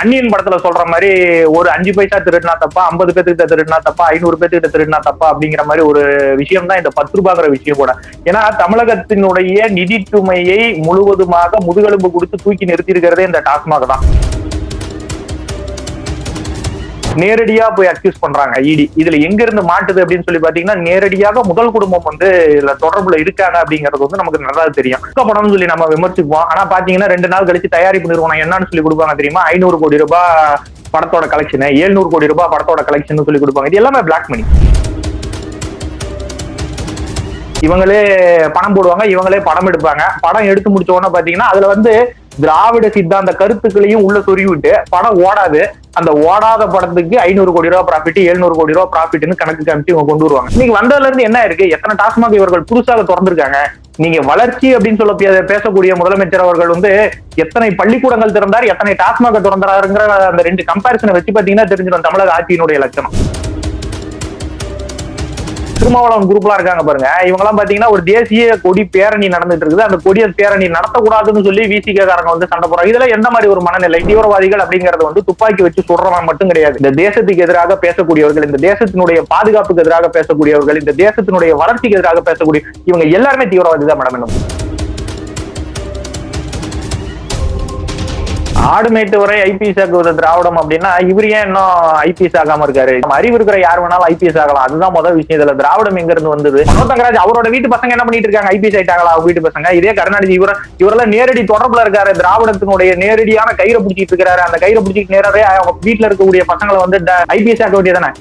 அன்னியன் படத்துல சொல்ற மாதிரி ஒரு அஞ்சு பைசா திருடினா தப்பா ஐம்பது பேத்துக்கிட்ட திருடினா தப்பா ஐநூறு பேத்துக்கிட்ட திருடினா தப்பா அப்படிங்கிற மாதிரி ஒரு விஷயம் தான் இந்த பத்து ரூபாங்கிற விஷயம் கூட. ஏன்னா தமிழகத்தினுடைய நிதித்துமையை முழுவதுமாக முதுகெலும்பு கொடுத்து தூக்கி நிறுத்தி இருக்கிறதே இந்த டாஸ்மாக் தான். நேரடியா போய் அக்யூஸ் பண்றாங்க இடி இதுல எங்க இருந்து மாட்டுது அப்படின்னு சொல்லி பாத்தீங்கன்னா நேரடியாக முதல் குடும்பம் வந்து இதுல தொடர்புல இருக்காங்க அப்படிங்கிறது வந்து நமக்கு நல்லா தெரியும். படம்னு சொல்லி நம்ம விமர்சிப்போம். ஆனா பாத்தீங்கன்னா ரெண்டு நாள் கழிச்சு தயாரிப்பு நிறுவனம் என்னன்னு சொல்லி கொடுப்பாங்க தெரியுமா? ஐநூறு கோடி ரூபாய் படத்தோட கலெக்ஷன் ஏழ்நூறு கோடி ரூபாய் படத்தோட கலெக்ஷன் சொல்லி கொடுப்பாங்க. இது எல்லாமே பிளாக் மணி இவங்களே பணம் போடுவாங்க இவங்களே படம் எடுப்பாங்க. படம் எடுத்து முடிச்ச உடனே பாத்தீங்கன்னா அதுல வந்து திராவிட சித்தாந்த கருத்துக்களையும் உள்ள சொருகிவிட்டு படம் ஓடாது. அந்த ஓடாத படத்துக்கு ஐநூறு கோடி ரூபா ப்ராஃபிட் எழுநூறு கோடி ரூபா ப்ராஃபிட்னு கணக்கு காமிச்சு இவங்க கொண்டு வருவாங்க. இன்னைக்கு வந்ததுல இருந்து என்ன இருக்கு? எத்தனை டாஸ்மாக் இவர்கள் புதுசாக திறந்திருக்காங்க? நீங்க வளர்ச்சி அப்படின்னு சொல்ல பேசக்கூடிய முதலமைச்சர் அவர்கள் வந்து எத்தனை பள்ளிக்கூடங்கள் திறந்தார் எத்தனை டாஸ்மாக திறந்தாருங்கிற அந்த ரெண்டு கம்பாரிசனை வச்சு பாத்தீங்கன்னா தெரிஞ்சிடும் தமிழக ஆட்சியினுடைய லட்சணம். திருமாவளவன் குரூப்லாம் இருக்காங்க பாருங்க. இவங்க எல்லாம் பாத்தீங்கன்னா ஒரு தேசிய கொடி பேரணி நடந்துட்டு இருக்குது. அந்த கொடிய பேரணி நடத்தக்கூடாதுன்னு சொல்லி விசிகாரங்க வந்து சண்டை போறாங்க இதுல எந்த மாதிரி ஒரு மனநிலை? தீவிரவாதிகள் அப்படிங்கறது வந்து துப்பாக்கி வச்சு சுடுறவன் மட்டும் கிடையாது. இந்த தேசத்துக்கு எதிராக பேசக்கூடியவர்கள் இந்த தேசத்தினுடைய பாதுகாப்புக்கு எதிராக பேசக்கூடியவர்கள் இந்த தேசத்தினுடைய வளர்ச்சிக்கு எதிராக பேசக்கூடிய இவங்க எல்லாருமே தீவிரவாதி தான் மேடம். என்ன ஆடு மேட்டு வரை ஐபிஎஸ் ஆகுவது திராவிடம் அப்படின்னா இவர் ஏன் இன்னும் ஐபிஎஸ் ஆகாம இருக்காரு? நம்ம அறிவு இருக்கிற யார் வேணாலும் ஐபிஎஸ் ஆகலாம். அதுதான் முதல் விஷயம். இதுல திராவிடம் எங்க இருந்து வந்தது? மனோதங்கராஜ் அவரோட வீட்டு பசங்க என்ன பண்ணிட்டு இருக்காங்க? ஐபிஎஸ் ஆயிட்டாங்களா அவங்க வீட்டு பசங்க? இதே கருணாநிதி இவர இவரெல்லாம் நேரடி தொடர்புல இருக்காரு. திராவிடத்தினுடைய நேரடியான கயிறை பிடிச்சிட்டு இருக்காரு. அந்த கயிறை பிடிச்சிட்டு நேரவே அவங்க வீட்டுல இருக்கக்கூடிய பசங்களை வந்து ஐபிஎஸ் ஆக்க வேண்டியதானே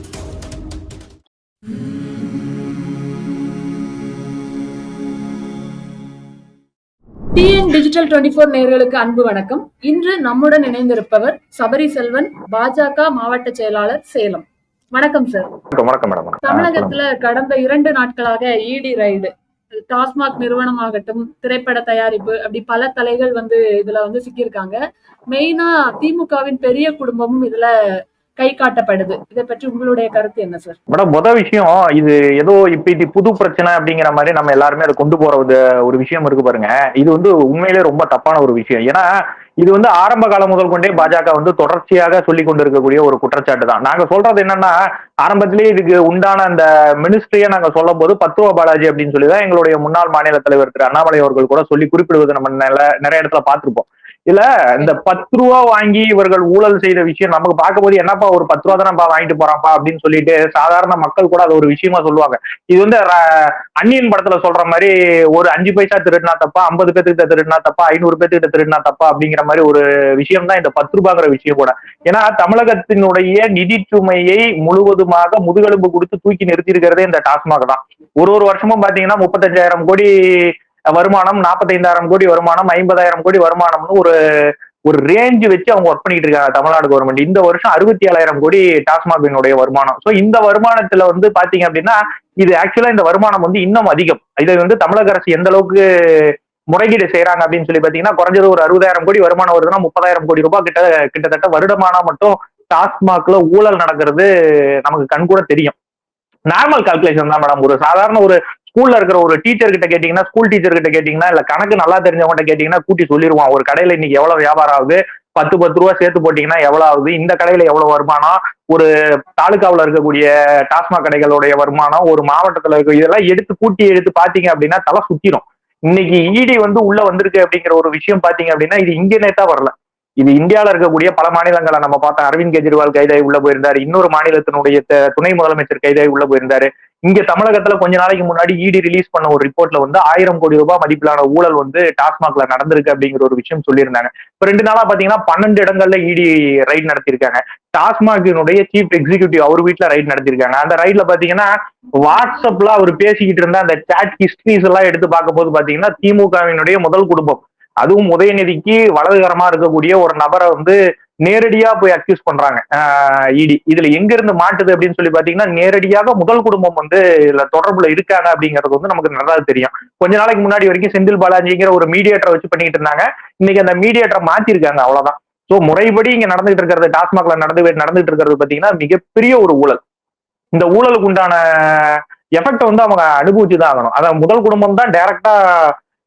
டிஎன் டிஜிட்டல் டுவெண்ட்டி ஃபோர் நேர்களுக்கு அன்பு வணக்கம். இன்று நம்முடன் இணைந்திருப்பவர் சபரி செல்வன் பாஜக மாவட்ட செயலாளர் சேலம். வணக்கம் சார் வணக்கம் மேடம். தமிழகத்துல கடந்த இரண்டு நாட்களாக இடி ரைடு டாஸ்மாக் நிறுவனமாகட்டும் திரைப்பட தயாரிப்பு அப்படி பல தலைகள் வந்து இதுல வந்து சிக்கியிருக்காங்க. மெயினா திமுகவின் பெரிய குடும்பமும் இதுல கை காட்டப்படுது. இதை பற்றி உங்களுடைய கருத்து என்ன சார் மேடம் முத விஷயம் இது ஏதோ இப்ப இது புது பிரச்சனை அப்படிங்கிற மாதிரி நம்ம எல்லாருமே அதை கொண்டு போற ஒரு விஷயம் இருக்கு பாருங்க. இது வந்து உண்மையிலே ரொம்ப தப்பான ஒரு விஷயம். ஏன்னா இது வந்து ஆரம்ப காலம் முதல் கொண்டே பாஜக வந்து தொடர்ச்சியாக சொல்லி கொண்டிருக்கக்கூடிய ஒரு குற்றச்சாட்டு தான். நாங்க சொல்றது என்னன்னா ஆரம்பத்திலேயே இதுக்கு உண்டான அந்த மினிஸ்ட்ரியை நாங்க சொல்லும் போது பத்து பாலாஜி அப்படின்னு சொல்லி தான் எங்களுடைய முன்னாள் மாநில தலைவர் திரு அண்ணாமலை அவர்கள் கூட சொல்லி குறிப்பிடுவது நம்ம நிறைய இடத்துல பார்த்திருப்போம். இல்ல இந்த பத்து ரூபா வாங்கி இவர்கள் ஊழல் செய்த விஷயம் நமக்கு பார்க்கும்போது என்னப்பா ஒரு பத்து ரூபா தானப்பா வாங்கிட்டு போறான்ப்பா அப்படின்னு சொல்லிட்டு சாதாரண மக்கள் கூட அது ஒரு விஷயமா சொல்லுவாங்க. இது வந்து ர- அன்னியன் படத்துல சொல்ற மாதிரி ஒரு அஞ்சு பைசா திருடினா தப்பா ஐம்பது பேத்துக்கிட்ட திருடினா தப்பா ஐநூறு பேத்துக்கிட்ட திருடினா தப்பா அப்படிங்கிற மாதிரி ஒரு விஷயம் தான் இந்த பத்து ரூபாங்கிற விஷயம் கூட. ஏன்னா தமிழகத்தினுடைய நிதி சுமையை முழுவதுமாக முதுகெலும்பு கொடுத்து தூக்கி நிறுத்தி இருக்கிறதே இந்த டாஸ்மாக் தான். ஒரு ஒரு வருஷமும் பாத்தீங்கன்னா முப்பத்தஞ்சாயிரம் கோடி வருமானம் நாற்பத்தைந்தாயிரம் கோடி வருமானம் ஐம்பதாயிரம் கோடி வருமானம்னு ஒரு ஒரு ரேஞ்ச் வச்சு அவங்க ஒர்க் பண்ணிட்டு இருக்காங்க தமிழ்நாடு கவர்மெண்ட் இந்த வருஷம் அறுபத்தி ஏழாயிரம் கோடி டாஸ்மாகினுடைய வருமானம். சோ இந்த வருமானத்துல வந்து பாத்தீங்க அப்படின்னா இது ஆக்சுவலா இந்த வருமானம் வந்து இன்னும் அதிகம். இதை வந்து தமிழக அரசு எந்த அளவுக்கு முறைகேடு செய்யறாங்க அப்படின்னு சொல்லி பாத்தீங்கன்னா குறைஞ்சது ஒரு அறுபதாயிரம் கோடி வருமானம் வருதுன்னா முப்பதாயிரம் கோடி ரூபாய் கிட்ட கிட்டத்தட்ட வருடமானா மட்டும் டாஸ்மாக்ல ஊழல் நடக்கிறது நமக்கு கண்கூட தெரியும். நார்மல் கால்குலேஷன் தான் மேடம் ஒரு சாதாரண ஒரு ஸ்கூல்ல இருக்கிற ஒரு டீச்சர் கிட்ட கேட்டீங்கன்னா ஸ்கூல் டீச்சர் கிட்ட கேட்டீங்கன்னா இல்ல கணக்கு நல்லா தெரிஞ்சவங்க கேட்டீங்கன்னா கூட்டி சொல்லிடுவான் ஒரு கடையில இன்னைக்கு எவ்வளவு வியாபாரம் ஆகுது? பத்து பத்து ரூபா சேர்த்து போட்டீங்கன்னா எவ்வளவு ஆகுது? இந்த கடையில எவ்வளவு வருமானம்? ஒரு தாலுகாவில் இருக்கக்கூடிய டாஸ்மாக் கடைகளுடைய வருமானம் ஒரு மாவட்டத்துல இருக்க இதெல்லாம் எடுத்து கூட்டி எடுத்து பாத்தீங்க அப்படின்னா தலை சுத்திரும். இன்னைக்கு இடி வந்து உள்ள வந்திருக்கு அப்படிங்கிற ஒரு விஷயம் பாத்தீங்க அப்படின்னா இது இங்க தான் வரல. இது இந்தியாவில் இருக்கக்கூடிய பல மாநிலங்களை நம்ம பார்த்தோம். அரவிந்த் கெஜ்ரிவால் கைதாகி உள்ள போயிருந்தாரு. இன்னொரு மாநிலத்தினுடைய துணை முதலமைச்சர் கைதாகி உள்ள போயிருந்தாரு. இங்க தமிழகத்துல கொஞ்ச நாளைக்கு முன்னாடி இடி ரிலீஸ் பண்ண ஒரு ரிப்போர்ட்ல வந்து ஆயிரம் கோடி ரூபாய் மதிப்பிலான ஊழல் வந்து டாஸ்மாக்ல நடந்திருக்கு அப்படிங்கிற ஒரு விஷயம் சொல்லியிருந்தாங்க. இப்ப ரெண்டு நாளா பாத்தீங்கன்னா பன்னெண்டு இடங்கள்ல இடி ரைட் நடத்திருக்காங்க டாஸ்மாகினுடைய சீஃப் எக்ஸிகியூட்டிவ் அவர் வீட்டுல ரைட் நடத்திருக்காங்க அந்த ரைட்ல பாத்தீங்கன்னா வாட்ஸ்அப்ல அவர் பேசிக்கிட்டு இருந்த அந்த சாட் ஹிஸ்டரிஸ் எல்லாம் எடுத்து பார்க்கும்போது பாத்தீங்கன்னா திமுகவினுடைய முதல் குடும்பம் அதுவும் உதயநிதிக்கு வலதுகரமா இருக்கக்கூடிய ஒரு நபரை வந்து நேரடியா போய் அக்யூஸ் பண்றாங்க. இடி. இதுல எங்க இருந்து மாட்டுது அப்படின்னு சொல்லி பாத்தீங்கன்னா நேரடியாக முதல் குடும்பம் வந்து இதுல தொடர்புல இருக்காங்க அப்படிங்கிறது வந்து நமக்கு நல்லா தெரியும். கொஞ்ச நாளைக்கு முன்னாடி வரைக்கும் செந்தில் பாலாஜிங்கிற ஒரு மீடியேட்டரை வச்சு பண்ணிட்டு இருந்தாங்க. இன்னைக்கு அந்த மீடியேட்டரை மாத்திருக்காங்க அவ்வளவுதான். சோ முறைப்படி இங்க நடந்துட்டு இருக்கிறது டாஸ்மாக்ல நடந்து நடந்துட்டு இருக்கிறது பாத்தீங்கன்னா மிகப்பெரிய ஒரு ஊழல். இந்த ஊழலுக்கு உண்டான எஃபெக்ட் வந்து அவங்க அனுபவிச்சு தான் ஆகணும். அதான் முதல் குடும்பம் தான் டைரக்டா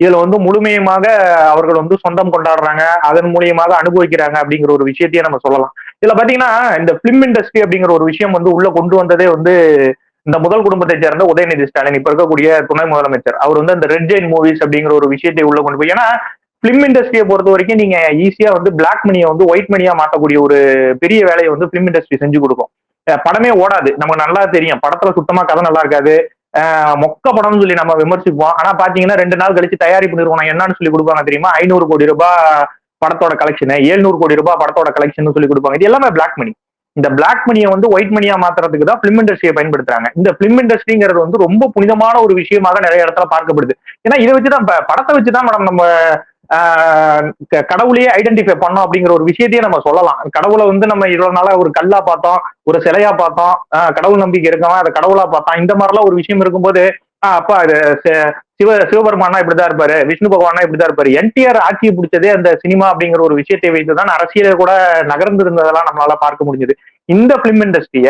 இதுல வந்து முழுமையுமாக அவர்கள் வந்து சொந்தம் கொண்டாடுறாங்க. அதன் மூலியமாக அனுபவிக்கிறாங்க அப்படிங்கிற ஒரு விஷயத்தையே நம்ம சொல்லலாம். இதுல பாத்தீங்கன்னா இந்த பிலிம் இண்டஸ்ட்ரி அப்படிங்கிற ஒரு விஷயம் வந்து உள்ள கொண்டு வந்ததே வந்து இந்த முதல் குடும்பத்தை சேர்ந்த உதயநிதி ஸ்டாலின். இப்ப இருக்கக்கூடிய துணை முதலமைச்சர். அவர் வந்து அந்த ரெட் ஜெயின் மூவிஸ் அப்படிங்கிற ஒரு விஷயத்தை உள்ள கொண்டு போய் ஏன்னா பிலிம் இண்டஸ்ட்ரியை பொறுத்த வரைக்கும் நீங்க ஈஸியா வந்து பிளாக் மணியை வந்து ஒயிட் மணியா மாட்டக்கூடிய ஒரு பெரிய வேலையை வந்து பிலிம் இண்டஸ்ட்ரி செஞ்சு கொடுக்கும். படமே ஓடாது. நமக்கு நல்லா தெரியும். படத்துல சுத்தமா கதை நல்லா இருக்காது. மொக்க படம்னு சொல்லி நம்ம விமர்சிப்போம். ஆனா பாத்தீங்கன்னா ரெண்டு நாள் கழிச்சு தயாரிப்பு நிறுவனம் என்னன்னு சொல்லி கொடுப்பாங்க தெரியுமா? ஐநூறு கோடி ரூபாய் படத்தோட கலெக்ஷன் எழுநூறு கோடி ரூபாய் படத்தோட கலெக்ஷன் சொல்லி கொடுப்பாங்க. இது எல்லாமே பிளாக் மணி இந்த பிளாக் மணியை வந்து ஒயிட் மணியா மாத்துறதுக்கு தான் பிலிம் இண்டஸ்ட்ரியை பயன்படுத்துறாங்க. இந்த பிலிம் இண்டஸ்ட்ரிங்கிறது வந்து ரொம்ப புனிதமான ஒரு விஷயமாக நிறைய இடத்துல பார்க்கப்படுது. ஏன்னா இதை வச்சுதான் படத்தை வச்சுதான் மேடம் நம்ம கடவுளையே ஐடென்டிஃபை பண்ணோம் அப்படிங்கிற ஒரு விஷயத்தையே நம்ம சொல்லலாம். கடவுளை வந்து நம்ம இவ்வளவு நாளா ஒரு கல்லா பார்த்தோம் ஒரு சிலையா பார்த்தோம் கடவுள் நம்பிக்கை இருக்கவன் அதை கடவுளா பார்த்தோம் இந்த மாதிரிலாம் ஒரு விஷயம் இருக்கும்போது ஆஹ் அப்பா அது சிவ சிவபெருமானா இப்படிதான் இருப்பாரு விஷ்ணு பகவானா இப்படிதான் இருப்பாரு. என்டிஆர் ஆட்சியை பிடிச்சதே அந்த சினிமா அப்படிங்கிற ஒரு விஷயத்தை வைத்துதான் அரசியல கூட நகர்ந்து இருந்ததெல்லாம் நம்மளால பார்க்க முடிஞ்சது. இந்த பிலிம் இண்டஸ்ட்ரிய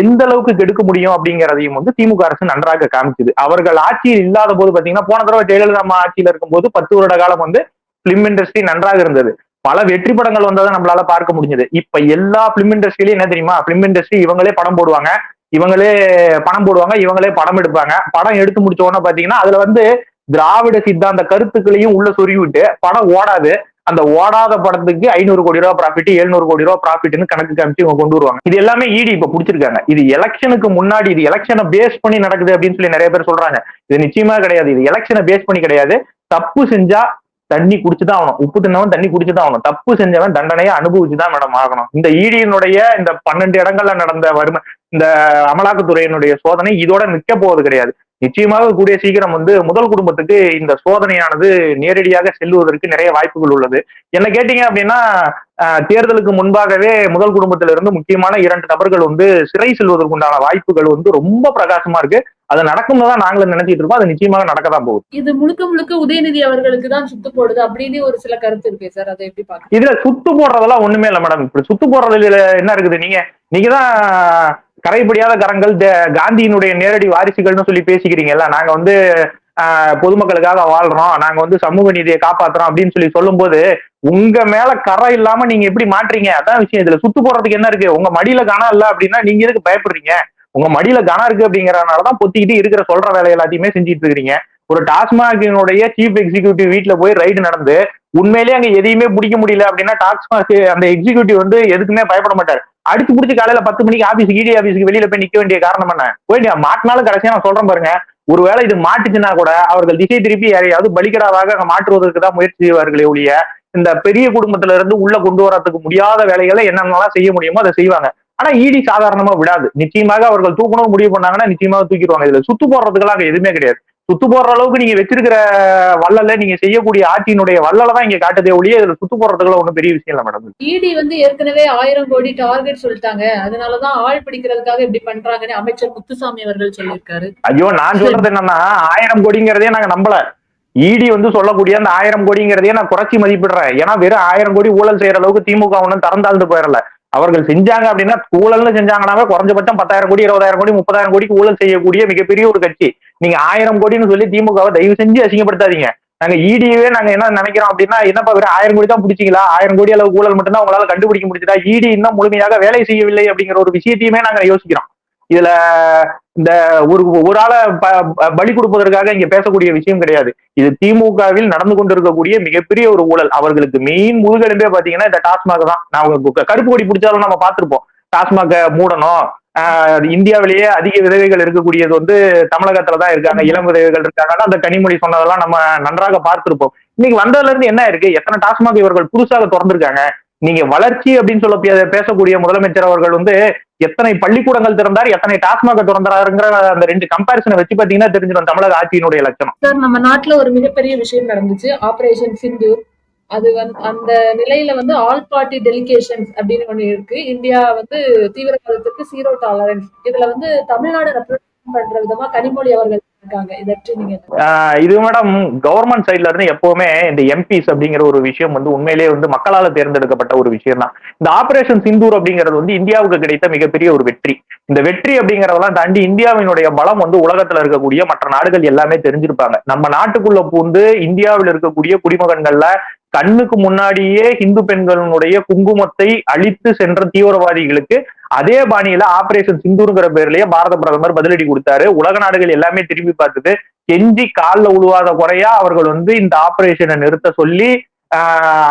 எந்த அளவுக்கு கெடுக்க முடியும் அப்படிங்கிறதையும் வந்து திமுக அரசு நன்றாக காமிச்சது அவர்கள் ஆட்சியில் இல்லாத போது பாத்தீங்கன்னா போன தடவை ஜெயலலிதா அம்மா ஆட்சியில இருக்கும்போது பத்து வருட காலம் வந்து பிலிம் இண்டஸ்ட்ரி நன்றாக இருந்தது. பல வெற்றி படங்கள் வந்ததை நம்மளால பார்க்க முடிஞ்சது. இப்ப எல்லா பிலிம் இண்டஸ்ட்ரியிலயும் என்ன தெரியுமா? பிலிம் இண்டஸ்ட்ரி இவங்களே படம் போடுவாங்க. இவங்களே பணம் போடுவாங்க. இவங்களே படம் எடுப்பாங்க. படம் எடுத்து முடிச்ச உடனே பாத்தீங்கன்னா அதுல வந்து திராவிட சித்தாந்த கருத்துக்களையும் உள்ள சொருகி விட்டு படம் ஓடாது. அந்த ஓடாத படத்துக்கு ஐநூறு கோடி ரூபா ப்ராஃபிட் எழுநூறு கோடி ரூபா ப்ராஃபிட்னு கணக்கு காமிச்சு இவங்க கொண்டு வருவாங்க. இது எல்லாமே இடி இப்ப பிடிச்சிருக்காங்க. இது எலெக்ஷனுக்கு முன்னாடி இது எலெக்ஷனை பேஸ் பண்ணி நடக்குது அப்படின்னு சொல்லி நிறைய பேர் சொல்றாங்க. இது நிச்சயமா கிடையாது. இது எலெக்ஷனை பேஸ் பண்ணி கிடையாது. தப்பு செஞ்சா தண்ணி குடிச்சுதான் ஆகணும். உப்பு தின்னவன் தண்ணி குடிச்சுதான் ஆகணும். தப்பு செஞ்சவன் தண்டனையை அனுபவிச்சுதான் மேடம் ஆகணும். இந்த ஈடியினுடைய இந்த பன்னெண்டு இடங்கள்ல நடந்த வறுமை இந்த அமலாக்கத்துறையினுடைய சோதனை இதோட நிக்க போவது கிடையாது. நிச்சயமாக கூடிய சீக்கிரம் வந்து முதல் குடும்பத்துக்கு இந்த சோதனையானது நேரடியாக செல்லுவதற்கு நிறைய வாய்ப்புகள் உள்ளது. என்ன கேட்டீங்க அப்படின்னா தேர்தலுக்கு முன்பாகவே முதல் குடும்பத்திலிருந்து முக்கியமான இரண்டு நபர்கள் வந்து சிறை செல்வதற்குண்டான வாய்ப்புகள் வந்து ரொம்ப பிரகாசமா இருக்கு. அது நடக்கும்னு தான் நாங்களும் நினைச்சிட்டு இருக்கோம். அது நிச்சயமாக நடக்க தான் போகுது. இது முழுக்க முழுக்க உதயநிதி அவர்களுக்கு தான் சுத்து போடுது அப்படின்னு ஒரு சில கருத்து இருக்கு சார். அதை எப்படி பாக்க இதுல சுத்து போடுறதெல்லாம் ஒண்ணுமே இல்ல மேடம். இப்படி சுத்து போடுறதுல என்ன இருக்குது? நீங்க நீங்க தான் கரைபடியாத கரங்கள் காந்தியினுடைய நேரடி வாரிசுகள்னு சொல்லி பேசிக்கிறீங்கல்ல நாங்க வந்து பொதுமக்களுக்காக வாழ்றோம் நாங்க வந்து சமூக நீதியை காப்பாத்துறோம் அப்படின்னு சொல்லி சொல்லும்போது உங்க மேல கரை இல்லாம நீங்க எப்படி மாற்றீங்க? அதான் விஷயம். இதுல சுத்து போடுறதுக்கு என்ன இருக்கு? உங்க மடியில கனம் இல்ல அப்படின்னா நீங்க எதுக்கு பயப்படுறீங்க? உங்க மடியில கனம் இருக்கு அப்படிங்கறதுனாலதான் பொத்திக்கிட்டு இருக்கிற சொல்ற வேலை எல்லாத்தையுமே செஞ்சுட்டு இருக்கிறீங்க. ஒரு டாஸ்மாகினுடைய சீஃப் எக்ஸிகியூட்டிவ் வீட்டுல போய் ரைடு நடந்து உண்மையிலேயே அங்க எதையுமே பிடிக்க முடியல அப்படின்னா டாஸ்மாக் அந்த எக்ஸிகியூட்டிவ் வந்து எதுக்குமே பயப்பட மாட்டார். அடிச்சு பிடிச்சி காலையில பத்து மணிக்கு ஆபீஸ் இடி ஆபீஸ்க்கு வெளியில போய் நிக்க வேண்டிய காரணம் என்ன? போய் மாட்டினாலும் கடைசியா நான் சொல்றேன் பாருங்க. ஒருவேளை இது மாட்டுச்சுன்னா கூட அவர்கள் திசை திருப்பி யாரையாவது பலிகடாவாக மாற்றுவதற்கு தான் முயற்சி செய்வார்களே ஒழிய இந்த பெரிய குடும்பத்துல இருந்து உள்ள கொண்டு வரத்துக்கு முடியாத வேலைகளை என்னென்னலாம் செய்ய முடியுமோ அதை செய்வாங்க. ஆனா இடி சாதாரணமா விடாது. நிச்சயமாக அவர்கள் தூக்கணும் முடிவு பண்ணாங்கன்னா நிச்சயமாக தூக்கிடுவாங்க. இதுல சுத்து போடுறதுக்கெல்லாம் எதுவுமே கிடையாது. சுத்து போடுற அளவுக்கு நீங்க வச்சிருக்கிற வள்ளல நீங்க செய்யக்கூடிய ஆட்சியினுடைய வள்ளல தான் இங்க காட்டுதே ஒழிய இதுல சுத்து போடுறதுக்குள்ள ஒன்றும் பெரிய விஷயம் இல்லை மேடம் இடி வந்து ஏற்கனவே ஆயிரம் கோடி டார்கெட் சொல்லிட்டாங்க. அதனாலதான் ஆள் பிடிக்கிறதுக்காக இப்படி பண்றாங்கன்னு அமைச்சர் முத்துசாமி அவர்கள் சொல்லியிருக்காரு. ஐயோ நான் சொல்றது என்னன்னா ஆயிரம் கோடிங்கிறதே நாங்க நம்பல. இடி வந்து சொல்லக்கூடிய அந்த ஆயிரம் கோடிங்கிறதையே நான் குறைச்சி மதிப்பிடுறேன். ஏன்னா வெறும் ஆயிரம் கோடி ஊழல் செய்யற அளவுக்கு திமுக ஒன்றும் திறந்தாழ்ந்து போயிடல. அவர்கள் செஞ்சாங்க அப்படின்னா ஊழல்னு செஞ்சாங்கனாவே குறைஞ்சபட்சம் பத்தாயிரம் கோடி இருபதாயிரம் கோடி முப்பதாயிரம் கோடிக்கு ஊழல் செய்யக்கூடிய மிகப்பெரிய ஒரு கட்சி. நீங்க ஆயிரம் கோடின்னு சொல்லி திமுகவை தயவு செஞ்சு அசிங்கப்படுத்தாதீங்க. நாங்க e இடியவே நாங்க என்ன நினைக்கிறோம் அப்படின்னா என்னப்பா வெறும் ஆயிரம் கோடி தான் பிடிச்சிங்களா? ஆயிரம் கோடி அளவு ஊழல் மட்டும்தான் உங்களால கண்டுபிடிக்க முடிஞ்சதா? இடி e இன்னும் முழுமையாக வேலை செய்யவில்லை அப்படிங்கிற ஒரு விஷயத்தையுமே நாங்க யோசிக்கிறோம். இதுல இந்த ஒரு ஒரு ஆளை ப- ப- பலி கொடுப்பதற்காக இங்க பேசக்கூடிய விஷயம் கிடையாது. இது திமுகவில் நடந்து கொண்டிருக்கக்கூடிய மிகப்பெரிய ஒரு ஊழல். அவர்களுக்கு மெயின் முதுகெலும்பே பாத்தீங்கன்னா இந்த டாஸ்மாக் தான். நான் கருப்பு கொடி பிடிச்சாலும் நம்ம பார்த்திருப்போம். டாஸ்மாக மூடணும். ஆஹ் இந்தியாவிலேயே அதிக விதவைகள் இருக்கக்கூடியது வந்து தமிழகத்துல தான் இருக்காங்க. இளம் விதவைகள் இருக்காங்கன்னா அந்த கனிமொழி சொன்னதெல்லாம் நம்ம நன்றாக பார்த்திருப்போம். இன்னைக்கு வந்ததுல இருந்து என்ன இருக்கு? எத்தனை டாஸ்மாக் இவர்கள் புதுசாக திறந்திருக்காங்க. நீங்க வளர்ச்சி அப்படின்னு சொல்ல பேசக்கூடிய முதலமைச்சர் அவர்கள் வந்து எத்தனை பள்ளிக்கூடங்கள் திறந்தார் எத்தனை டாஸ்மாக திறந்தாருங்கிற அந்த ரெண்டு கம்பாரிசனை வச்சு பாத்தீங்கன்னா தெரிஞ்சிடும் தமிழக ஆட்சியினுடைய லட்சணம். சார் நம்ம நாட்டுல ஒரு மிகப்பெரிய விஷயம் நடந்துச்சு. ஆபரேஷன் சிந்து. அது வந்து அந்த நிலையில வந்து ஆல் பார்ட்டி டெலிகேஷன்ஸ் அப்படின்னு ஒண்ணு இருக்கு. இந்தியா வந்து தீவிரவாதத்துக்கு சீரோ டாலரன்ஸ் இதுல வந்து தமிழ்நாடு ரெப்ரசன்ட் பண்ற விதமா கனிமொழி அவர்கள் இது மேடம் கவர்மெண்ட் சைட்ல இருந்து எப்பவுமே இந்த எம்பிஸ் அப்படிங்கிற ஒரு விஷயம் வந்து உண்மையிலேயே வந்து மக்களால தேர்ந்தெடுக்கப்பட்ட ஒரு விஷயம் தான். இந்த ஆபரேஷன் சிந்தூர் அப்படிங்கிறது வந்து இந்தியாவுக்கு கிடைத்த மிகப்பெரிய ஒரு வெற்றி. இந்த வெற்றி அப்படிங்கறதெல்லாம் தாண்டி இந்தியாவினுடைய பலம் வந்து உலகத்துல இருக்கக்கூடிய மற்ற நாடுகள் எல்லாமே தெரிஞ்சிருப்பாங்க. நம்ம நாட்டுக்குள்ள பூந்து இந்தியாவில் இருக்கக்கூடிய குடிமகன்கள்ல கண்ணுக்கு முன்னாடியே இந்து பெண்களுடைய குங்குமத்தை அழித்து சென்ற தீவிரவாதிகளுக்கு அதே பாணியில ஆபரேஷன் சிந்துருங்கிற பேர்லயே பாரத பிரதமர் பதிலடி கொடுத்தாரு. உலக நாடுகள் எல்லாமே திரும்பி பார்த்தது. கெஞ்சி கால்ல உழுவாத குறையா அவர்கள் வந்து இந்த ஆபரேஷனை நிறுத்த சொல்லி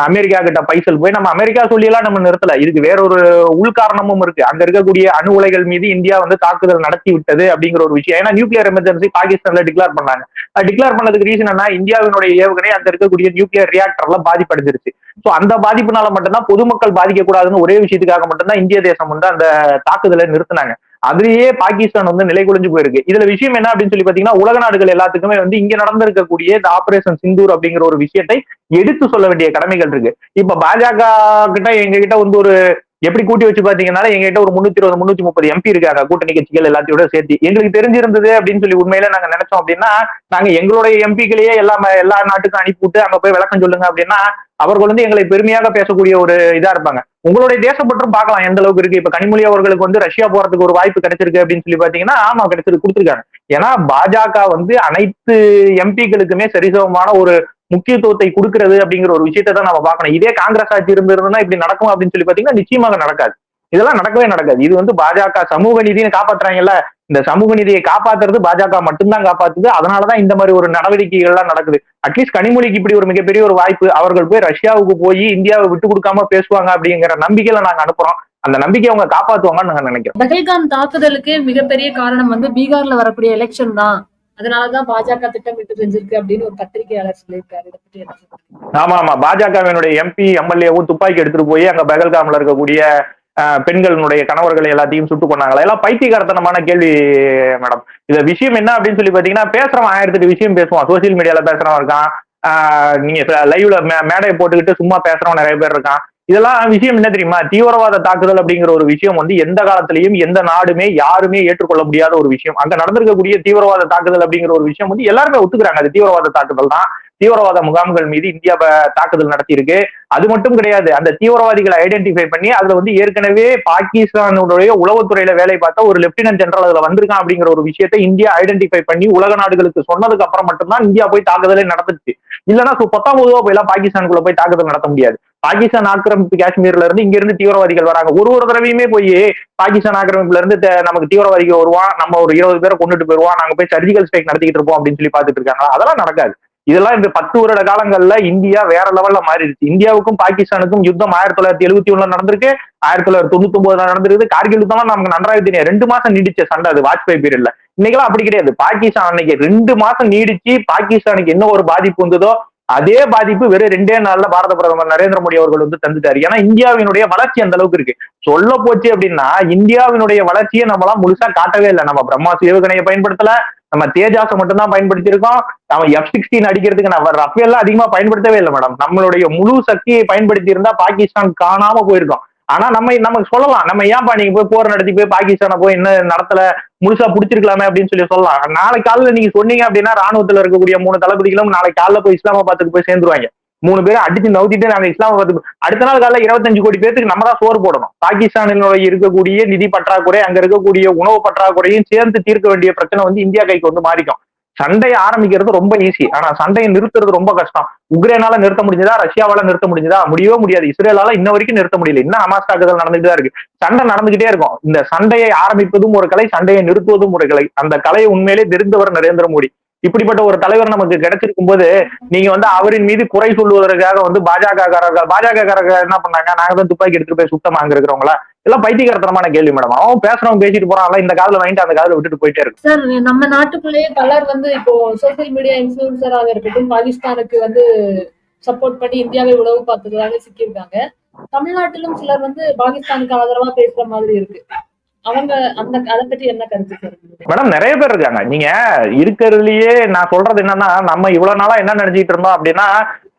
அமெரிக்கா கிட்ட பைசல் போய் நம்ம அமெரிக்கா சொல்லியெல்லாம் நம்ம நிறுத்தல. இதுக்கு வேற ஒரு உள்காரணமும் இருக்கு. அங்க இருக்கக்கூடிய அணு உலைகள் மீது இந்தியா வந்து தாக்குதல் நடத்தி விட்டது அப்படிங்கிற ஒரு விஷயம். ஏன்னா நியூக்ளியர் எமர்ஜென்சி பாகிஸ்தான்ல டிக்ளேர் பண்ணாங்க. டிக்ளேர் பண்ணதுக்கு ரீசன் என்ன? இந்தியாவினுடைய ஏவுகணை அங்க இருக்கக்கூடிய நியூக்ளியர் ரியாக்டர்ல பாதிப்படைஞ்சிருச்சு. சோ அந்த பாதிப்புனால மட்டும்தான் பொதுமக்கள் பாதிக்கக்கூடாதுன்னு ஒரே விஷயத்துக்காக மட்டும்தான் இந்திய தேசம் வந்து அந்த தாக்குதலை நிறுத்தினாங்க. அதுலயே பாகிஸ்தான் வந்து நிலை குலைஞ்சு போயிருக்கு. இதுல விஷயம் என்ன அப்படின்னு சொல்லி பாத்தீங்கன்னா உலக நாடுகள் எல்லாத்துக்குமே வந்து இங்க நடந்திருக்கக்கூடிய இந்த ஆபரேஷன் சிந்தூர் அப்படிங்கிற ஒரு விஷயத்தை எடுத்து சொல்ல வேண்டிய கடமைகள் இருக்கு. இப்ப பாஜக கிட்ட எங்க கிட்ட வந்து ஒரு எப்படி கூட்டி வச்சு பாத்தீங்கன்னா எங்ககிட்ட ஒரு முன்னூத்தி இருபது முன்னூத்தி முப்பது எம்பி இருக்காங்க கூட்டணி கட்சிகள் எல்லாத்தையோட சேர்த்து. எங்களுக்கு தெரிஞ்சிருந்தது அப்படின்னு சொல்லி உண்மையில நாங்க நினைச்சோம் அப்படின்னா நாங்க எங்களுடைய எம்பிக்களையே எல்லா ம- எல்லா நாட்டுக்கும் அனுப்பிவிட்டு அங்க போய் விளக்கம் சொல்லுங்க அப்படின்னா அவர்கள் வந்து எங்களை பெருமையாக பேசக்கூடிய ஒரு இதா இருப்பாங்க. உங்களுடைய தேசப்பற்றும் பார்க்கலாம் எந்த அளவுக்கு இருக்கு. இப்ப கனிமொழி அவர்களுக்கு வந்து ரஷ்யா போறதுக்கு ஒரு வாய்ப்பு கிடைச்சிருக்கு அப்படின்னு சொல்லி பாத்தீங்கன்னா ஆமா கிடைச்சிருக்கு கொடுத்துருக்காங்க. ஏன்னா பாஜக வந்து அனைத்து எம்பிக்களுக்குமே சரிசமமான ஒரு முக்கியத்துவத்தை கொடுக்கறது அப்படிங்கிற ஒரு விஷயத்தை தான் நம்ம பார்க்கணும். இதே காங்கிரஸ் ஆட்சி இருந்திருந்தா இப்படி நடக்கும் அப்படின்னு சொல்லி பாத்தீங்கன்னா நிச்சயமாக நடக்காது. இதெல்லாம் நடக்கவே நடக்காது. இது வந்து பாஜக சமூக நீதினு காப்பாத்துறாங்கல்ல. இந்த சமூக நீதியை காப்பாத்துறது பாஜக மட்டும்தான் காப்பாத்துது. அதனாலதான் இந்த மாதிரி ஒரு நடவடிக்கைகள் எல்லாம் நடக்குது அட்லீஸ்ட் கனிமொழிக்கு இப்படி ஒரு மிகப்பெரிய ஒரு வாய்ப்பு அவர்கள் போய் ரஷ்யாவுக்கு போய் இந்தியாவை விட்டு கொடுக்காம பேசுவாங்க அப்படிங்கிற நம்பிக்கையில நாங்க அனுப்புறோம். அந்த நம்பிக்கை அவங்க காப்பாத்துவாங்கன்னு நாங்க நினைக்கிறோம். பகல்காம் தாக்குதலுக்கு மிகப்பெரிய காரணம் வந்து பீகார்ல வரக்கூடிய எலெக்ஷன் தான். அதனாலதான் பாஜக திட்டமிட்டு செஞ்சிருக்கு அப்படின்னு ஒரு பத்திரிகையாளர் சொல்லியிருக்காரு. இதை பத்தி என்ன ஆமா ஆமா. பாஜகவினுடைய எம்பி எம்எல்ஏவும் துப்பாக்கி எடுத்துட்டு போய் அங்க பகல்காமில் இருக்கக்கூடிய பெண்களுடைய கணவர்களை எல்லாத்தையும் சுட்டு கொண்டாங்களா எல்லாம் பைத்தியகாரத்தனமான கேள்வி மேடம். இந்த விஷயம் என்ன அப்படின்னு சொல்லி பாத்தீங்கன்னா பேசுறவன் ஆயிரத்தெட்டு விஷயம் பேசுவான். சோசியல் மீடியால பேசுறவன் இருக்கான். நீங்க லைவ்ல மேடையை போட்டுக்கிட்டு சும்மா பேசுறவன் நிறைய பேர் இருக்கான். இதெல்லாம் விஷயம் என்ன தெரியுமா? தீவிரவாத தாக்குதல் அப்படிங்கிற ஒரு விஷயம் வந்து எந்த காலத்திலையும் எந்த நாடுமே யாருமே ஏற்றுக்கொள்ள முடியாத ஒரு விஷயம். அங்க நடந்திருக்கக்கூடிய தீவிரவாத தாக்குதல் அப்படிங்கிற ஒரு விஷயம் வந்து எல்லாருமே ஒத்துக்கிறாங்க. அது தீவிரவாத தாக்குதல் தான். தீவிரவாத முகாம்கள் மீது இந்தியா தாக்குதல் நடத்தியிருக்கு. அது மட்டும் கிடையாது. அந்த தீவிரவாதிகளை ஐடென்டிஃபை பண்ணி அதுல வந்து ஏற்கனவே பாகிஸ்தானுடைய உளவுத்துறையில வேலை பார்த்த ஒரு லெப்டினன்ட் ஜெனரல் அதுல வந்திருக்கான் அப்படிங்கிற ஒரு விஷயத்தை இந்தியா ஐடென்டிஃபை பண்ணி உலக நாடுகளுக்கு சொன்னதுக்கு அப்புறம் மட்டும்தான் இந்தியா போய் தாக்குதலே நடந்துச்சு இல்லைன்னா சு- பத்தாம் பொதுவா போயெல்லாம் பாகிஸ்தானுக்குள்ள போய் தாக்குதல் நடத்த முடியாது. பாகிஸ்தான் ஆக்கிரமிப்பு காஷ்மீர்ல இருந்து இங்க இருந்து தீவிரவாதிகள் வராங்க. ஒரு ஒரு தடவையுமே போய் பாகிஸ்தான் ஆக்கிரமிப்புல இருந்து நமக்கு தீவிரவாதிகள் வருவான் நம்ம ஒரு இருபது பேரை கொண்டுட்டு போயிருவோம் நாங்க போய் சர்ஜிக்கல் ஸ்ட்ரைக் நடத்திக்கிட்டு இருப்போம் அப்படின்னு சொல்லி பாத்துட்டு இருக்காங்க அதெல்லாம் நடக்காது. இதெல்லாம் இந்த பத்து வருட காலங்கள்ல இந்தியா வேற லெவல்ல மாறிடுச்சு. இந்தியாவுக்கும் பாகிஸ்தானுக்கும் யுத்தம் ஆயிரத்தி தொள்ளாயிரத்தி எழுபத்தி ஒண்ணுல நடந்திருக்கு ஆயிரத்தி தொள்ளாயிரத்தி தொண்ணூத்தி ஒன்பதுல நடந்திருக்கு கார்கில் யுத்தம் நமக்கு நன்றாக தெரியும் ரெண்டு மாசம் நீடிச்ச சண்டை அது வாஜ்பாய் பீரியட்ல. இன்னைக்கெல்லாம் அப்படி கிடையாது. பாகிஸ்தான் அன்னைக்கு ரெண்டு மாசம் நீடிச்சு பாகிஸ்தானுக்கு என்ன ஒரு பாதிப்பு வந்ததோ அதே பாதிப்பு வெறும் ரெண்டே நாள்ல பாரத பிரதமர் நரேந்திர மோடி அவர்கள் வந்து தந்துட்டாரு. ஏன்னா இந்தியாவினுடைய வளர்ச்சி அந்த அளவுக்கு இருக்கு. சொல்ல போச்சு அப்படின்னா இந்தியாவினுடைய வளர்ச்சியை நம்மளாம் முழுசா காட்டவே இல்லை. நம்ம பிரம்மா ஏவுகணையை பயன்படுத்தல. நம்ம தேஜாசை மட்டும்தான் பயன்படுத்தியிருக்கோம். நம்ம எஃப் சிக்ஸ்டீன் அடிக்கிறதுக்கு நம்ம ரஃபேல்லாம் அதிகமா பயன்படுத்தவே இல்லை மேடம் நம்மளுடைய முழு சக்தியை பயன்படுத்தி இருந்தா பாகிஸ்தான் காணாம போயிருக்கோம். ஆனா நம்ம நமக்கு சொல்லலாம். நம்ம ஏன்பா நீங்க போய் போர் நடத்தி போய் பாகிஸ்தானை போய் என்ன நடத்தல? முழுசா புடிச்சிருக்கலாமே அப்படின்னு சொல்லி சொல்லலாம். நாளைக்கு காலையில நீங்க சொன்னீங்க அப்படின்னா ராணுவத்துல இருக்கக்கூடிய மூணு தளபதிகளும் நாளைக்கு காலைல போய் இஸ்லாமாபாத்துக்கு போய் சேர்ந்துருவாங்க. மூணு பேரும் அடிச்சு நவுத்திட்டு நாங்க இஸ்லாமாபாத்துக்கு அடுத்த நாள் காலைல இருபத்தஞ்சு கோடி பேருக்கு நம்ம தான் சோறு போடணும். பாகிஸ்தானினுடைய இருக்கக்கூடிய நிதி பற்றாக்குறை அங்க இருக்கக்கூடிய உணவு பற்றாக்குறையும் சேர்ந்து தீர்க்க வேண்டிய பிரச்சனை வந்து இந்தியா கைக்கு வந்து மாறிக்கும். சண்டையை ஆரம்பிக்கிறது ரொம்ப ஈஸி ஆனா சண்டையை நிறுத்துறது ரொம்ப கஷ்டம். உக்ரைனால நிறுத்த முடிஞ்சதா? ரஷ்யாவால நிறுத்த முடிஞ்சதா? முடியவே முடியாது. இஸ்ரேலால இன்ன வரைக்கும் நிறுத்த முடியல. இன்னும் ஹமாஸ் தாக்குதல் நடந்துட்டு தான் இருக்கு. சண்டை நடந்துகிட்டே இருக்கும். இந்த சண்டையை ஆரம்பிப்பதும் ஒரு கலை சண்டையை நிறுத்துவதும் ஒரு கலை. அந்த கலையை உண்மையிலே தெரிந்தவர் நரேந்திர மோடி. இப்படிப்பட்ட ஒரு தலைவர் நமக்கு கிடைச்சிருக்கும் போது நீங்க வந்து அவரின் மீது குறை சொல்லுவதற்காக வந்து பாஜக காரர்கள் பாஜக காரர்கள் என்ன பண்ணாங்க? நாங்க தான் துப்பாக்கி எடுத்துட்டு போய் சுத்தமாக இருக்கிறவங்களா? எல்லாம் பைத்தியகாரத்தனமான கேள்வி மேடம் அவன் பேசுறவன் பேசிட்டு போறான். இந்த காதல வாங்கிட்டு அந்த காதல விட்டுட்டு போயிட்டே இருக்கு சார் நம்ம நாட்டுக்குள்ளேயே பலர் வந்து இப்போ சோசியல் மீடியா இன்ஃபுளுசராக இருக்கட்டும் பாகிஸ்தானுக்கு வந்து சப்போர்ட் பண்ணி இந்தியாவை உளவு பார்த்ததுக்காக சிக்கியிருக்காங்க. தமிழ்நாட்டிலும் சிலர் வந்து பாகிஸ்தானுக்கு ஆதரவா பேசுற மாதிரி இருக்கு. அவங்க அந்த அதை பற்றி என்ன கருத்து மேடம் நிறைய பேர் இருக்காங்க. நீங்க இருக்கிறதுலயே நான் சொல்றது என்னன்னா நம்ம இவ்வளவு நாளா என்ன நினைச்சிட்டு இருந்தோம் அப்படின்னா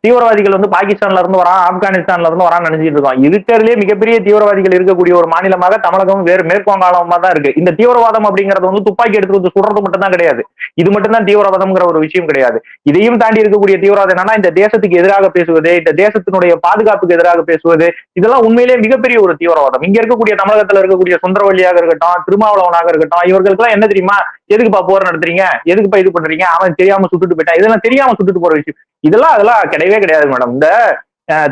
தீவிரவாதிகள் வந்து பாகிஸ்தான்ல இருந்து வரான் ஆப்கானிஸ்தான்ல இருந்து வரான்னு நினைச்சிட்டு இருக்கோம் இருக்கிறதுலே மிகப்பெரிய தீவிரவாதிகள் இருக்கக்கூடிய ஒரு மாநிலமாக தமிழகம் வேறு மேற்கு வங்காளமா தான் இருக்கு. இந்த தீவிரவாதம் அப்படிங்கறது வந்து துப்பாக்கி எடுத்து வந்து சுடுறது மட்டும் தான் கிடையாது. இது மட்டும் தான் தீவிரவாதம்ங்கிற ஒரு விஷயம் கிடையாது. இதையும் தாண்டி இருக்கக்கூடிய தீவிரவாதம் என்னன்னா இந்த தேசத்துக்கு எதிராக பேசுவது இந்த தேசத்தினுடைய பாதுகாப்புக்கு எதிராக பேசுவது இதெல்லாம் உண்மையிலேயே மிகப்பெரிய ஒரு தீவிரவாதம். இங்க இருக்கக்கூடிய தமிழகத்துல இருக்கக்கூடிய சுந்தரவல்லியாக இருக்கட்டும் திருமாவளவனாக இருக்கட்டும் இவர்களுக்கெல்லாம் என்ன தெரியுமா? எதுக்குப்பா போர் நடத்துறீங்க? எதுக்குப்பா இது பண்றீங்க? அவன் தெரியாம சுட்டுட்டு போயிட்டான். இதெல்லாம் தெரியாம சுட்டுட்டு போற விஷயம். இதெல்லாம் அதெல்லாம் கிடையவே கிடையாது மேடம் இந்த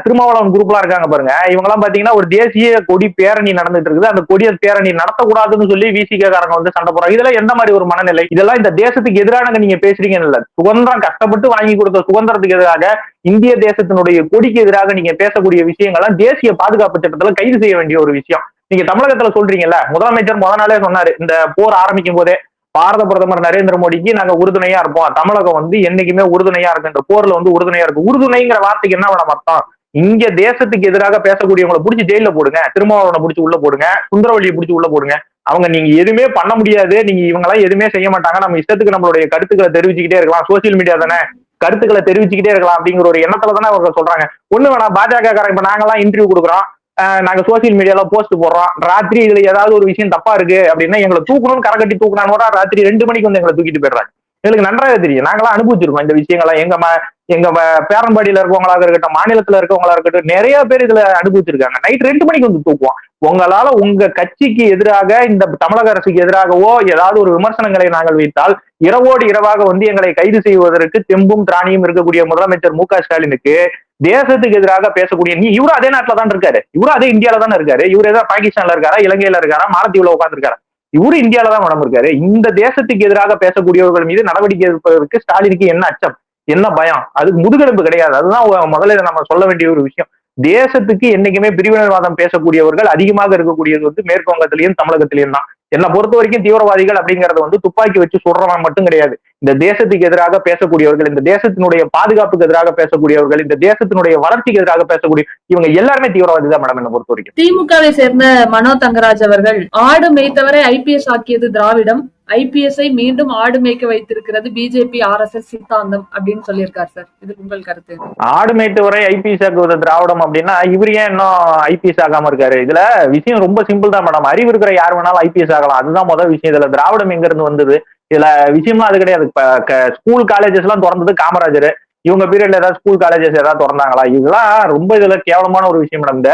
திருமாவளவன் குரூப்லாம் இருக்காங்க பாருங்க. இவங்க எல்லாம் பாத்தீங்கன்னா ஒரு தேசிய கொடி பேரணி நடந்துட்டு இருக்குது. அந்த கொடிய பேரணி நடத்தக்கூடாதுன்னு சொல்லி விசிகே காரங்க வந்து சண்டை போறாங்க இதெல்லாம் எந்த மாதிரி ஒரு மனநிலை? இதெல்லாம் இந்த தேசத்துக்கு எதிரானங்க நீங்க பேசுறீங்கன்னு இல்ல. சுதந்திரம் கஷ்டப்பட்டு வாங்கி கொடுத்த சுதந்திரத்துக்கு எதிராக இந்திய தேசத்தினுடைய கொடிக்கு எதிராக நீங்க பேசக்கூடிய விஷயங்கள்லாம் தேசிய பாதுகாப்பு சட்டத்துல கைது செய்ய வேண்டிய ஒரு விஷயம். நீங்க தமிழகத்துல சொல்றீங்கல்ல முதலமைச்சர் முத நாளே சொன்னாரு இந்த போர் ஆரம்பிக்கும் போதே பாரத பிரதமர் நரேந்திர மோடிக்கு நாங்க உறுதுணையா இருப்போம். தமிழகம் வந்து என்னைக்குமே உறுதுணையா இருக்கு. இந்த போர்ல வந்து உறுதுணையா இருக்கு. உறுதுணைங்கிற வார்த்தைக்கு என்ன வேணும் அர்த்தம். இங்க தேசத்துக்கு எதிராக பேசக்கூடியவங்களை பிடிச்சி ஜெயில போடுங்க. திருமாவளவனை பிடிச்சி உள்ள போடுங்க. சுந்தரவள்ளியை பிடிச்சி உள்ள போடுங்க. அவங்க நீங்க எதுவுமே பண்ண முடியாது. நீங்க இவங்கெல்லாம் எதுவுமே செய்ய மாட்டாங்க. நம்ம இஷ்டத்துக்கு நம்மளுடைய கருத்துக்களை தெரிவிச்சுக்கிட்டே இருக்கலாம். சோசியல் மீடியா தானே. கருத்துக்களை தெரிவிச்சுக்கிட்டே இருக்கலாம் அப்படிங்கிற ஒரு எண்ணத்துல தானே அவங்க சொல்றாங்க. ஒண்ணு வேணாம். பாஜக காரங்க இப்ப நாங்கெல்லாம் இன்டர்வியூ கொடுக்குறோம். நாங்க சோசியல் மீடியால போஸ்ட் போடுறோம். ராத்திரி இதுல ஏதாவது ஒரு விஷயம் தப்பா இருக்கு அப்படின்னா எங்களை தூக்கணும்னு கரை கட்டி ராத்திரி ரெண்டு மணிக்கு வந்து எங்களை தூக்கிட்டு போயிடுறாங்க. எங்களுக்கு நன்றாக தெரியும். நாங்களாம் அனுபவிச்சிருக்கோம் இந்த விஷயங்கள்லாம். எங்க எங்க பேரம்பாடியில இருக்கவங்களாக இருக்கட்டும் மாநிலத்துல இருக்கவங்களா இருக்கட்டும் நிறைய பேர் இதுல அனுபவிச்சிருக்காங்க. நைட் ரெண்டு மணிக்கு வந்து தூக்குவோம் உங்களால உங்க கட்சிக்கு எதிராக இந்த தமிழக அரசுக்கு எதிராகவோ ஏதாவது ஒரு விமர்சனங்களை நாங்கள் வைத்தால் இரவோடு இரவாக வந்து எங்களை கைது செய்வதற்கு தெம்பும் திராணியும் இருக்கக்கூடிய முதலமைச்சர் மு க ஸ்டாலினுக்கு தேசத்துக்கு எதிராக பேசக்கூடிய நீ இவரும் அதே நாட்டுல தான் இருக்காரு. இவரும் அதே இந்தியால தானே இருக்காரு. இவர் ஏதாவது பாகிஸ்தான்ல இருக்காரா இலங்கையில இருக்காரா மாலத்தீவுல உட்காந்துருக்காரா இவரு இந்தியால தான் மேடம் இருக்காரு இந்த தேசத்துக்கு எதிராக பேசக்கூடியவர்கள் மீது நடவடிக்கை எடுப்பதற்கு ஸ்டாலினுக்கு என்ன அச்சம்? என்ன பயம்? அதுக்கு முதுகெலும்பு கிடையாது. அதுதான் முதல்ல நம்ம சொல்ல வேண்டிய ஒரு விஷயம். தேசத்துக்கு என்னைக்குமே பிரிவினர்வாதம் பேசக்கூடியவர்கள் அதிகமாக இருக்கக்கூடியது வந்து மேற்கு வங்கத்திலையும் தமிழகத்திலையும் தான். என்னை பொறுத்த வரைக்கும் தீவிரவாதிகள் அப்படிங்கறது வந்து துப்பாக்கி வச்சு சுடுறவன் மட்டும் கிடையாது. இந்த தேசத்துக்கு எதிராக பேசக்கூடியவர்கள் இந்த தேசத்தினுடைய பாதுகாப்புக்கு எதிராக பேசக்கூடியவர்கள் இந்த தேசத்தினுடைய வளர்ச்சிக்கு எதிராக பேசக்கூடிய இவங்க எல்லாருமே தீவிரவாதி தான் மேடம் என்ன பொறுத்த வரைக்கும் திமுகவை சேர்ந்த மனோ தங்கராஜ் அவர்கள் ஆடு மேய்த்தவரை ஐபிஎஸ் ஆக்கியது திராவிடம். ஐபிஎஸ்ஐ மீண்டும் ஆடு மேய்க்க வைத்திருக்கிறது பிஜேபி ஆர்எஸ்எஸ் சித்தாந்தம் அப்படின்னு சொல்லியிருக்காரு சார். இதுக்கு உங்கள் கருத்து. ஆடு மேய்த்து வரை ஐபிஎஸ் ஆக்குவது திராவிடம் அப்படின்னா இவர் ஏன் இன்னும் ஐபிஎஸ் ஆகாம இருக்காரு? இதுல விஷயம் ரொம்ப சிம்பிள் தான் மேடம் அறிவு இருக்கிற யார் வேணாலும் ஐபிஎஸ் ஆகலாம். அதுதான் முதல் விஷயம். இதுல திராவிடம் எங்க இருந்து வந்தது? இதுல விஷயமா அது கிடையாது. ஸ்கூல் காலேஜஸ் எல்லாம் திறந்தது காமராஜர். இவங்க பீரியட்ல ஏதாவது ஸ்கூல் காலேஜஸ் ஏதாவது திறந்தாங்களா? இதெல்லாம் ரொம்ப இதுல கேவலமான ஒரு விஷயம் நடந்த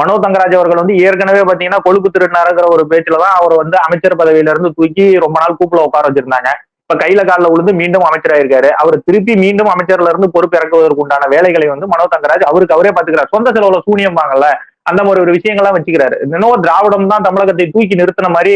மனோ தங்கராஜ் அவர்கள் வந்து ஏற்கனவே பாத்தீங்கன்னா கொழுப்பு திருநாருங்கிற ஒரு பேச்சுல தான் அவர் வந்து அமைச்சர் பதவியில இருந்து தூக்கி ரொம்ப நாள் கூப்பில உட்கார வச்சிருந்தாங்க. இப்ப கையில காலில் விழுந்து மீண்டும் அமைச்சராயிருக்காரு அவர் திருப்பி மீண்டும் அமைச்சர்ல இருந்து பொறுப்பு இறக்குவதற்கு உண்டான வேலைகளை வந்து மனோ தங்கராஜ் அவருக்கு அவரே பாத்துக்கிறார் சொந்த செலவுல சூனியம் வாங்கல. அந்த மாதிரி ஒரு விஷயங்கள்லாம் வச்சுக்கிறாரு. இன்னும் திராவிடம் தான் தமிழகத்தை தூக்கி நிறுத்தின மாதிரி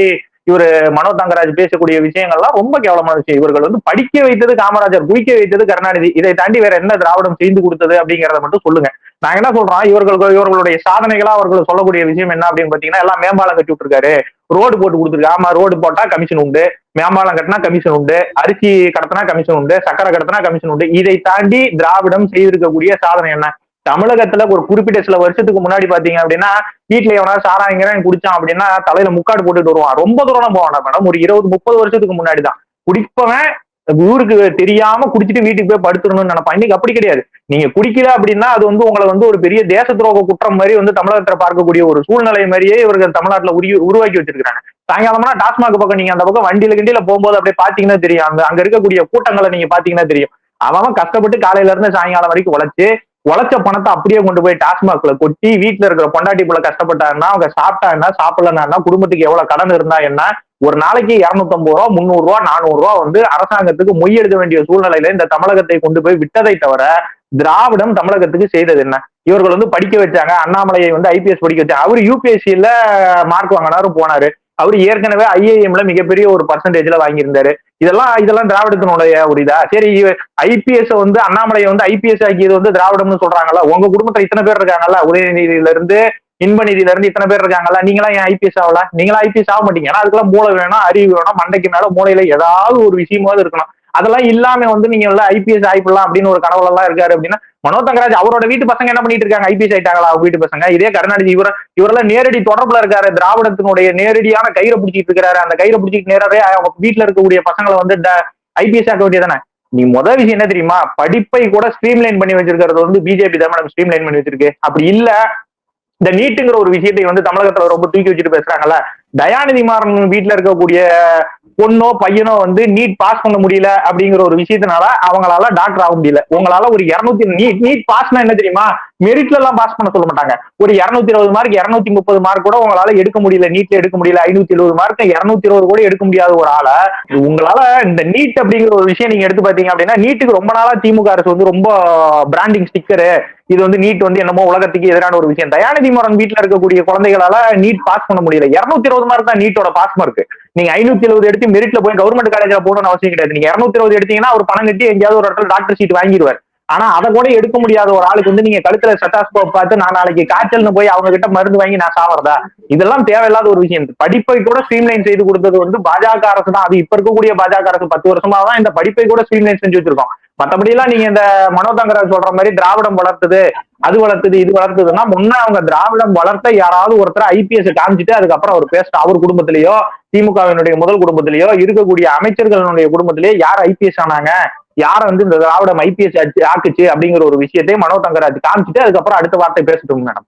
இவர் மனோ தங்கராஜ் பேசக்கூடிய விஷயங்கள்லாம் ரொம்ப கேவலமான விஷயம். இவர்கள் வந்து படிக்க வைத்தது காமராஜர் குடிக்க வைத்தது கருணாநிதி. இதை தாண்டி வேற என்ன திராவிடம் செய்து கொடுத்தது அப்படிங்கறத மட்டும் சொல்லுங்க. நாங்க என்ன சொல்றோம் இவர்கள் இவர்களுடைய சாதனைகளா அவர்கள் சொல்லக்கூடிய விஷயம் என்ன அப்படின்னு பாத்தீங்கன்னா எல்லாம் மேம்பாலம் கட்டி விட்டுருக்காரு. ரோடு போட்டு கொடுத்துருக்கா ஆமா ரோடு போட்டா கமிஷன் உண்டு. மேம்பாலம் கட்டினா கமிஷன் உண்டு. அரிசி கடத்தினா கமிஷன் உண்டு. சக்கரை கடத்தினா கமிஷன் உண்டு. இதை தாண்டி திராவிடம் செய்திருக்கக்கூடிய சாதனை என்ன? தமிழகத்துல ஒரு குறிப்பிட்ட சில வருஷத்துக்கு முன்னாடி பாத்தீங்க அப்படின்னா வீட்டுல எவனா சாராயங்கிறவன் குடிச்சான் அப்படின்னா தலையில முக்காடு போட்டுட்டு வருவான். ரொம்ப தூரம் போவான் மேடம். ஒரு இருபது முப்பது வருஷத்துக்கு முன்னாடி தான் குடிப்பவன் ஊருக்கு தெரியாம குடிச்சிட்டு வீட்டுக்கு போய் படுத்துடணும்னு நினைப்பான். இன்னைக்கு அப்படி கிடையாது. நீங்க குடிக்கல அப்படின்னா அது வந்து உங்களை வந்து ஒரு பெரிய தேச துரோக குற்றம் மாதிரி வந்து தமிழகத்துல பார்க்கக்கூடிய ஒரு சூழ்நிலை மாதிரியே இவர்கள் தமிழ்நாட்டுல உருவி உருவாக்கி வச்சிருக்காங்க சாயங்காலம்னா டாஸ்மாக் பக்கம் நீங்க அந்த பக்கம் வண்டியில கிண்டியில போகும்போது அப்படியே பாத்தீங்கன்னா தெரியும். அந்த அங்க இருக்கக்கூடிய கூட்டங்களை நீங்க பாத்தீங்கன்னா தெரியும். அவன் அவன் கஷ்டப்பட்டு காலையில இருந்து சாயங்காலம் வரைக்கும் உழைச்சு உழைச்ச பணத்தை அப்படியே கொண்டு போய் டாஸ்மாக்ல கொட்டி வீட்டுல இருக்கிற பொண்டாட்டி போல கஷ்டப்பட்டாங்கன்னா அவங்க சாப்பிட்டா என்ன சாப்பிடலன்னா குடும்பத்துக்கு எவ்வளவு கடன் இருந்தா என்ன ஒரு நாளைக்கு இருநூத்தம்பது ரூபா முந்நூறு ரூபா நானூறு ரூபா வந்து அரசாங்கத்துக்கு மொய் எழுத வேண்டிய சூழ்நிலையில இந்த தமிழகத்தை கொண்டு போய் விட்டதை தவிர திராவிடம் தமிழகத்துக்கு செய்தது என்ன? இவர்கள் வந்து படிக்க வச்சாங்க. அண்ணாமலையை வந்து ஐபிஎஸ் படிக்க வச்சாங்க. அவர் யூபிஎஸ்சியில மார்க் வாங்கினாரு போனாரு. அவர் ஏற்கனவே ஐஏஎம்ல மிகப்பெரிய ஒரு பர்சன்டேஜ்ல வாங்கியிருந்தாரு. இதெல்லாம் இதெல்லாம் திராவிடத்தினுடைய ஒரு இதா? சரி ஐபிஎஸ் வந்து அண்ணாமலையை வந்து ஐபிஎஸ் ஆக்கியது வந்து திராவிடம்னு சொல்றாங்கல்ல. உங்க குடும்பத்துல இத்தனை பேர் இருக்காங்கல்ல? உதயநிதியில இருந்து இன்பநிதியில இருந்து இத்தனை பேர் இருக்காங்கல்ல? நீங்களாம் ஏன் ஐபிஎஸ் ஆகல? நீங்களாம் ஐபிஎஸ் ஆக மாட்டீங்க. ஏன்னா அதுக்கெல்லாம் மூளை வேணும் அறிவு வேணும். மண்டைக்கு மேல மூளையில ஏதாவது ஒரு விஷயமாவது இருக்கணும். அதெல்லாம் இல்லாம வந்து நீங்க எல்லாம் ஐபிஎஸ் ஆயிப்படலாம் அப்படின்னு ஒரு கனவுல எல்லாம் இருக்காரு அப்படின்னா மனோ தங்கராஜ் அவரோட வீட்டு பசங்க என்ன பண்ணிட்டு இருக்காங்க? ஐபிஎஸ் ஆயிட்டாங்களா? வீட்டு பசங்க? இதே கருணாநிதி இவர இவரெல்லாம் நேரடி தொடர்புல இருக்காரு. திராவிடத்தினுடைய நேரடியான கயிறை பிடிச்சிட்டு இருக்காரு. அந்த கயிறை பிடிச்சிட்டு நேரவே அவங்க வீட்டுல இருக்கக்கூடிய பசங்களை வந்து ஐபிஎஸ் ஆக்க வேண்டியதானே நீ முதல் விஷயம் என்ன தெரியுமா? படிப்பை கூட ஸ்ட்ரீம் லைன் பண்ணி வச்சிருக்கிறது வந்து பிஜேபி தான் மேடம் ஸ்ட்ரீம் லைன் பண்ணி வச்சிருக்கு. அப்படி இல்ல. இந்த நீட்டுங்கிற ஒரு விஷயத்தை வந்து தமிழகத்துல ரொம்ப தூக்கி வச்சுட்டு பேசுறாங்கல்ல. தயாநிதி மாறன் வீட்டுல இருக்கக்கூடிய பொண்ணோ பையனோ வந்து நீட் பாஸ் பண்ண முடியல அப்படிங்கிற ஒரு விஷயத்தினால அவங்களால டாக்டர் ஆக முடியல. உங்களால ஒரு இருநூத்தி நீட் நீட் பாஸ்னா என்ன தெரியுமா? மெரிட்ல எல்லாம் பாஸ் பண்ண சொல்ல மாட்டாங்க. ஒரு இருநூத்தி இருபது மார்க் இருநூத்தி முப்பது மார்க் கூட உங்களால எடுக்க முடியல. நீட்ல எடுக்க முடியல. ஐநூத்தி எழுபது மார்க் இருநூத்தி இருபது கூட எடுக்க முடியாத ஒரு ஆளை உங்களால இந்த நீட் அப்படிங்கிற ஒரு விஷயம் நீங்க எடுத்து பாத்தீங்க அப்படின்னா நீட்டுக்கு ரொம்ப நாளா திமுக அரசு வந்து ரொம்ப பிராண்டிங் ஸ்டிக்கரு இது வந்து நீட் வந்து என்னமோ உலகத்துக்கு எதிரான ஒரு விஷயம். தயாநிதி மாறன் வீட்டுல இருக்கக்கூடிய குழந்தைகளால நீட் பாஸ் பண்ண முடியல. இருநூத்தி இருபது மார்க் தான் நீட்டோட பாஸ் மார்க் நீங்க ஐநூத்தி எழுபது எடுத்து மெரிட்ல போய் கவர்மெண்ட் காலேஜ்ல போகணும்னு அவசியம் கிடையாது. நீங்க இருநூத்தி இருபது எடுத்தீங்கன்னா ஒரு பணம் கட்டி எங்கேயாவது ஒரு இடத்துல டாக்டர் சீட் வாங்கிடுவார். ஆனா அதை கூட எடுக்க முடியாத ஒரு ஆளுக்கு வந்து நீங்க கழுத்துல ஸ்டெட்டாஸ்கோப் பார்த்து நான் நாளைக்கு காய்ச்சல்னு போய் அவங்க கிட்ட மருந்து வாங்கி நான் சாவறதா? இதெல்லாம் தேவையில்லாத ஒரு விஷயம். படிப்பை கூட ஸ்ட்ரீம்லைன் செய்து கொடுத்தது வந்து பாஜக அரசு தான். அது இப்ப இருக்கக்கூடிய பாஜக அரசு பத்து வருஷமா தான் இந்த படிப்பை கூட ஸ்ட்ரீம்லைன் செஞ்சு வச்சிருக்கோம். மத்தபடி எல்லாம் நீங்க இந்த மனோதங்கராஜ் சொல்ற மாதிரி திராவிடம் வளர்த்தது. அது வளர்த்துது இது வளர்த்துதுன்னா முன்ன அவங்க திராவிடம் வளர்த்த யாராவது ஒருத்தர் ஐபிஎஸ் காமிச்சிட்டு அதுக்கப்புறம் அவர் பேசிட்டு அவர் குடும்பத்திலேயோ திமுகவினுடைய முதல் குடும்பத்திலேயோ இருக்கக்கூடிய அமைச்சர்களுடைய குடும்பத்திலேயோ யார் ஐபிஎஸ் ஆனாங்க? யார வந்து இந்த திராவிடம் ஐபிஎஸ் ஆக்குச்சு அப்படிங்கிற ஒரு விஷயத்தை மனோ தங்கராஜ் காமிச்சிட்டு அதுக்கப்புறம் அடுத்த வார்த்தை பேசட்டும் மேடம்.